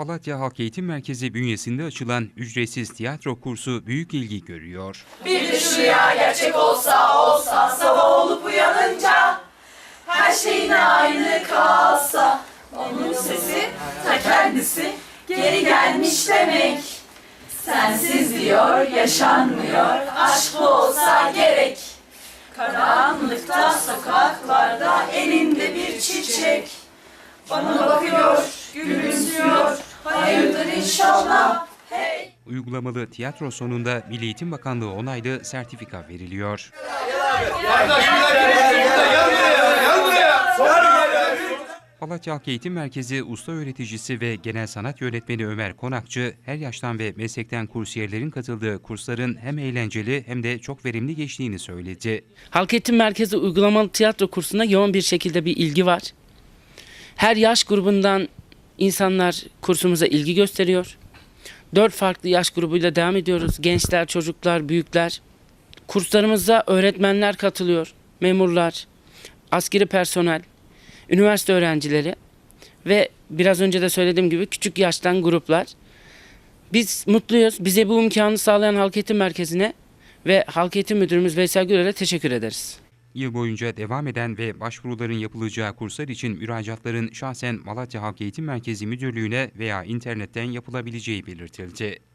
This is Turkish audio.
Malatya Halk Eğitim Merkezi bünyesinde açılan ücretsiz tiyatro kursu büyük ilgi görüyor. Bir düş rüya gerçek olsa olsa sabah olup uyanınca her şeyin aynı kalsa onun sesi ta kendisi geri gelmiş demek. Sensiz diyor yaşanmıyor aşk olsa gerek. Karanlıkta sokaklarda elinde bir çiçek. Bana bakıyor, gülümsüyor, inşallah. Hey. Uygulamalı tiyatro sonunda Milli Eğitim Bakanlığı onaylı sertifika veriliyor. Malatya Halk Eğitim Merkezi usta öğreticisi ve genel sanat yönetmeni Ömer Konakçı, her yaştan ve meslekten kursiyerlerin katıldığı kursların hem eğlenceli hem de çok verimli geçtiğini söyledi. Halk Eğitim Merkezi uygulamalı tiyatro kursuna yoğun bir şekilde bir ilgi var. Her yaş grubundan insanlar kursumuza ilgi gösteriyor. Dört farklı yaş grubuyla devam ediyoruz. Gençler, çocuklar, büyükler. Kurslarımıza öğretmenler katılıyor. Memurlar, askeri personel, üniversite öğrencileri ve biraz önce de söylediğim gibi küçük yaştan gruplar. Biz mutluyuz. Bize bu imkanı sağlayan Halk Eğitim Merkezi'ne ve Halk Eğitim Müdürümüz Veysel Güler'e teşekkür ederiz. Yıl boyunca devam eden ve başvuruların yapılacağı kurslar için müracaatların şahsen Malatya Halk Eğitim Merkezi Müdürlüğü'ne veya internetten yapılabileceği belirtildi.